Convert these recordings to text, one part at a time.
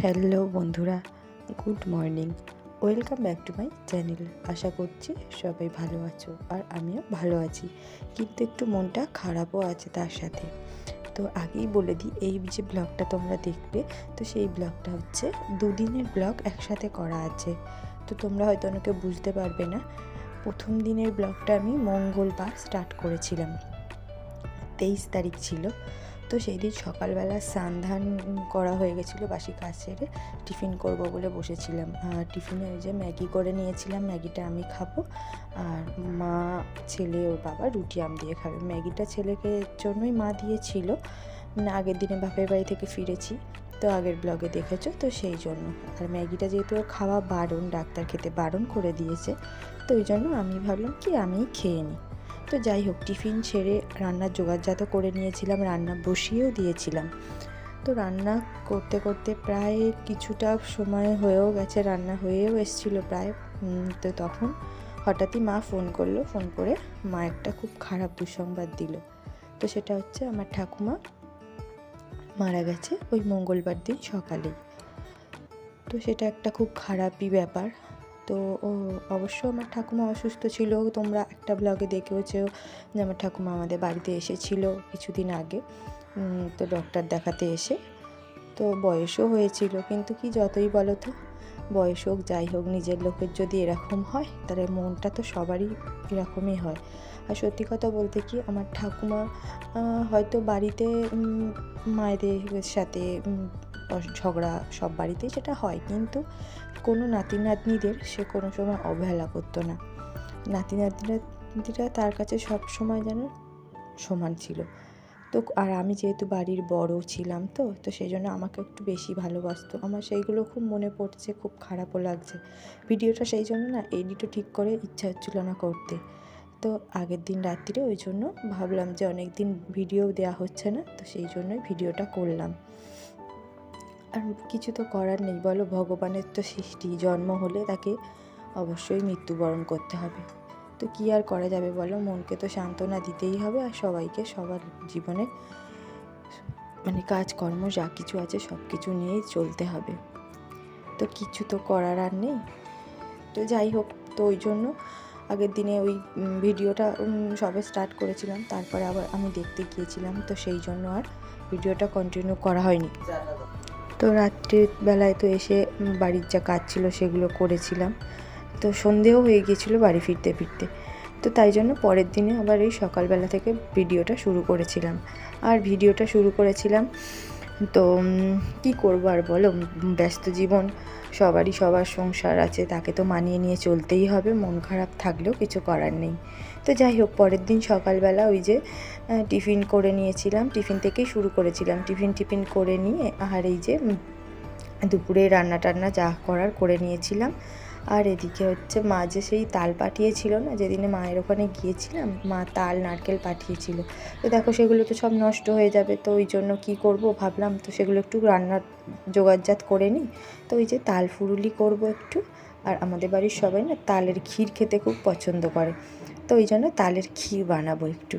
Hello বন্ধুরা, good morning. Welcome back to my channel. আশা করছি সবাই ভালো আছো আর আমিও ভালো আছি। কিন্তু একটু মনটা খারাপও আছে তার সাথে। তো আগেই বলে দিই, এই যে ব্লগটা তোমরা দেখবে, তো সেই ব্লগটা হচ্ছে দুদিনের ব্লগ একসাথে করা আছে। তো তোমরা হয়তো অনেকে বুঝতে পারবে না, প্রথম দিনের ব্লগটা আমি মঙ্গলবার স্টার্ট করেছিলাম। তেইশ তারিখ ছিল। তো সেই দিন সকালবেলা স্নান করা হয়ে গেছিল বাসি কাজ সেরে। টিফিন করব বলে বসেছিলাম। আর টিফিনে ওই যে ম্যাগি করে নিয়েছিলাম, ম্যাগিটা আমি খাব। আর মা, ছেলে ওর বাবা রুটি আম দিয়ে খাবে। ম্যাগিটা ছেলেকে জন্যই মা দিয়েছিল। মানে আগের দিনে বাপের বাড়ি থেকে ফিরেছি, তো আগের ব্লগে দেখেছ, তো সেই জন্য। আর ম্যাগিটা যেহেতু খাওয়া বারণ, ডাক্তার খেতে বারণ করে দিয়েছে, তো ওই জন্য আমি ভাবলাম কি আমি খেয়ে নিই। তো যাই হোক, টিফিন ছেড়ে রান্নার জোগাড়জাত করে নিয়েছিলাম, রান্না বসিয়েও দিয়েছিলাম। তো রান্না করতে করতে প্রায় কিছুটা সময় হয়েও গেছে, রান্না হয়েও এসেছিল প্রায়। তো তখন হঠাৎই মা ফোন করল, ফোন করে মা একটা খুব খারাপ দুঃসংবাদ দিল। তো সেটা হচ্ছে আমার ঠাকুমা মারা গেছে ওই মঙ্গলবার দিন সকালেই। তো সেটা একটা খুব খারাপই ব্যাপার। তো, ও, অবশ্য আমার ঠাকুমা অসুস্থ ছিল। তোমরা একটা ব্লগে দেখেওছো যে আমার ঠাকুমা আমাদের বাড়িতে এসেছিল কিছুদিন আগে। তো ডক্টর দেখাতে এসে তো বয়সও হয়েছিল। কিন্তু কি যতই বলো তো, বয়স হোক, যাই হোক, নিজের লোকের যদি এরকম হয়, তাহলে মনটা তো সবারই এরকমই হয়। আর সত্যি কথা বলতে কি, আমার ঠাকুমা হয়তো বাড়িতে মায়েদের সাথে ঝগড়া সব বাড়িতেই সেটা হয়। কিন্তু কোনো নাতি নাতনিদের সে কোনো সময় অবহেলা করতো না। নাতি নাতনিরা তার কাছে সব সময় যেন সমান ছিল। তো আর আমি যেহেতু বাড়ির বড় ছিলাম তো তো সেই জন্য আমাকে একটু বেশি ভালোবাসতো। আমার সেইগুলো খুব মনে পড়ছে, খুব খারাপও লাগছে। ভিডিওটা সেই জন্য না এডিটও ঠিক করে ইচ্ছা হচ্ছিল না করতে। তো আগের দিন রাত্রিরে ওই জন্য ভাবলাম যে অনেক দিন ভিডিও দেওয়া হচ্ছে না, তো সেই জন্যই ভিডিওটা করলাম। আর কিছু তো করার নেই, বলো। ভগবানের তো সৃষ্টি, জন্ম হলে তাকে অবশ্যই মৃত্যুবরণ করতে হবে। তো কী আর করা যাবে বলো? মনকে তো সান্ত্বনা দিতেই হবে আর সবাইকে সবার জীবনে মানে কাজকর্ম যা কিছু আছে সব কিছু নিয়েই চলতে হবে। তো কিছু তো করার আর নেই। তো যাই হোক, তো ওই জন্য আগের দিনে ওই ভিডিওটা সবে স্টার্ট করেছিলাম, তারপরে আবার আমি দেখতে গিয়েছিলাম, তো সেই জন্য আর ভিডিওটা কন্টিনিউ করা হয়নি। তো রাত্রির বেলায় তো এসে বাড়ির যা কাজ ছিল সেগুলো করেছিলাম। তো সন্ধেও হয়ে গিয়েছিল বাড়ি ফিরতে ফিরতে। তো তাই জন্য পরের দিনে আবার এই সকালবেলা থেকে ভিডিওটা শুরু করেছিলাম। আর ভিডিওটা শুরু করেছিলাম তো কী করব আর বলো? ব্যস্ত জীবন, সবারই সবার সংসার আছে, তাকে তো মানিয়ে নিয়ে চলতেই হবে, মন খারাপ থাকলেও কিছু করার নেই। তো যাই হোক, পরের দিন সকালবেলা ওই যে টিফিন করে নিয়েছিলাম, টিফিন থেকেই শুরু করেছিলাম। টিফিন টিফিন করে নিয়ে আর এই যে দুপুরে রান্না টান্না যা করার করে নিয়েছিলাম। আর এদিকে হচ্ছে মা যে সেই তাল পাঠিয়েছিল না, যেদিনে মায়ের ওখানে গিয়েছিলাম, মা তাল, নারকেল পাঠিয়েছিল। তো দেখো সেগুলো তো সব নষ্ট হয়ে যাবে, তো ওই জন্য কি করব ভাবলাম, তো সেগুলো একটু রান্নার জোগাড়জাত করে নিই। তো ওই যে তাল ফুরুলি করব একটু, আর আমাদের বাড়ির সবাই না তালের ক্ষীর খেতে খুব পছন্দ করে। তো ওই জন্য তালের ক্ষীর বানাবো একটু।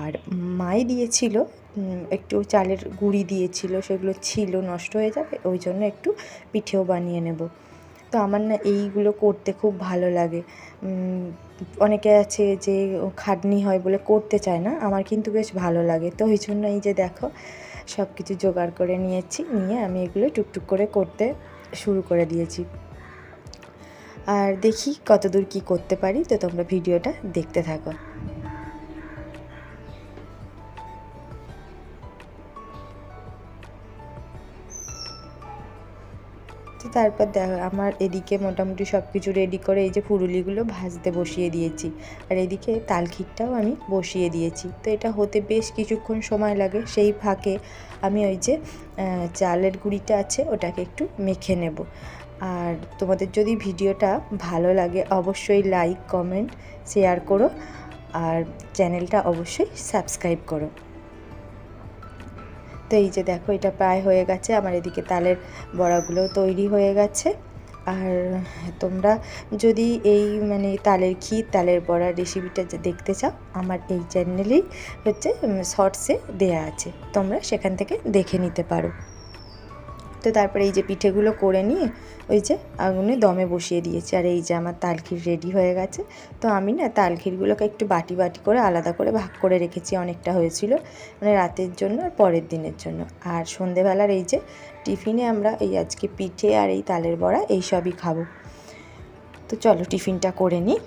আর মাই দিয়েছিল একটু চালের গুঁড়ি দিয়েছিল, সেগুলো ছিল নষ্ট হয়ে যাবে, ওই জন্য একটু পিঠেও বানিয়ে নেব। তো আমার না এইগুলো করতে খুব ভালো লাগে। অনেকে আছে যে খাটনি হয় বলে করতে চায় না, আমার কিন্তু বেশ ভালো লাগে। তো ওই জন্য এই যে দেখো সব কিছু জোগাড় করে নিয়েছি, নিয়ে আমি এগুলো টুকটুক করে করতে শুরু করে দিয়েছি। আর দেখি কতদূর কি করতে পারি, তো তোমরা ভিডিওটা দেখতে থাকো। তো তারপর দেখো, আমার এদিকে মোটামুটি সব কিছু রেডি করে এই যে ফুরুলিগুলো ভাজতে বসিয়ে দিয়েছি। আর এদিকে তালখিরটাও আমি বসিয়ে দিয়েছি। তো এটা হতে বেশ কিছুক্ষণ সময় লাগে। সেই ফাঁকে আমি ওই যে চালের গুঁড়িটা আছে, ওটাকে একটু মেখে নেব। আর তোমাদের যদি ভিডিওটা ভালো লাগে, অবশ্যই লাইক কমেন্ট শেয়ার করো। আর চ্যানেলটা অবশ্যই সাবস্ক্রাইব করো। তো এই যে দেখো, এটা প্রায় হয়ে গেছে। আমার এদিকে তালের বড়াগুলো তৈরি হয়ে গেছে। আর তোমরা যদি এই মানে তালের ক্ষীর, তালের বড়ার রেসিপিটা যে দেখতে চাও, আমার এই চ্যানেলেই হচ্ছে শর্টসে দেয়া আছে। তোমরা সেখান থেকে দেখে নিতে পারো। তো তারপরে এই যে পিঠেগুলো করে নিয়ে ওই যে আগুনে দমে বসিয়ে দিয়েছি। আর এই যে আমার তালখির রেডি হয়ে গেছে। তো আমি না তালখিরগুলোকে একটু বাটি বাটি করে আলাদা করে ভাগ করে রেখেছি অনেকটা হয়েছিল। মানে রাতের জন্য আর পরের দিনের জন্য। আর সন্ধেবেলার এই যে টিফিনে আমরা এই আজকে পিঠে আর এই তালের বড়া এই সবই খাব। তো চলো টিফিনটা করে নিই।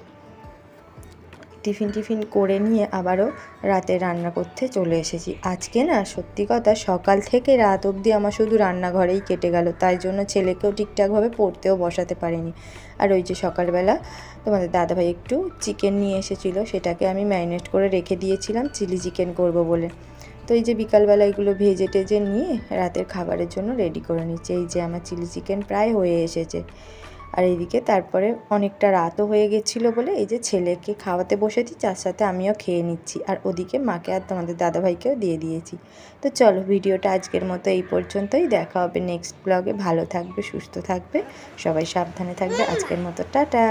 টিফিন টিফিন করে নিয়ে আবারও রাতে রান্না করতে চলে এসেছি। আজকে না, সত্যি কথা, সকাল থেকে রাত অবধি আমার শুধু রান্নাঘরেই কেটে গেল। তাই জন্য ছেলেকেও ঠিকঠাকভাবে পড়তেও বসাতে পারিনি। আর ওই যে সকালবেলা তোমাদের দাদাভাই একটু চিকেন নিয়ে এসেছিল, সেটাকে আমি ম্যারিনেট করে রেখে দিয়েছিলাম, চিলি চিকেন করব বলে। তো এই যে বিকালবেলা এগুলো ভেজে টেজে নিয়ে রাতের খাবারের জন্য রেডি করে নিচ্ছি। এই যে আমার চিলি চিকেন প্রায় হয়ে এসেছে। আর এইদিকে তারপরে অনেকটা রাতও হয়ে গেছিল বলে এই যে ছেলেকে খাওয়াতে বসেছি, তার সাথে আমিও খেয়ে নিচ্ছি। আর ওদিকে মাকে আর তোমাদের দাদাভাইকেও দিয়ে দিয়েছি। তো চলো ভিডিওটা আজকের মতো এই পর্যন্তই। দেখা হবে নেক্সট ব্লগে ভালো থাকবে, সুস্থ থাকবে। সবাই সাবধানে থাকবে। আজকের মতো টাটা।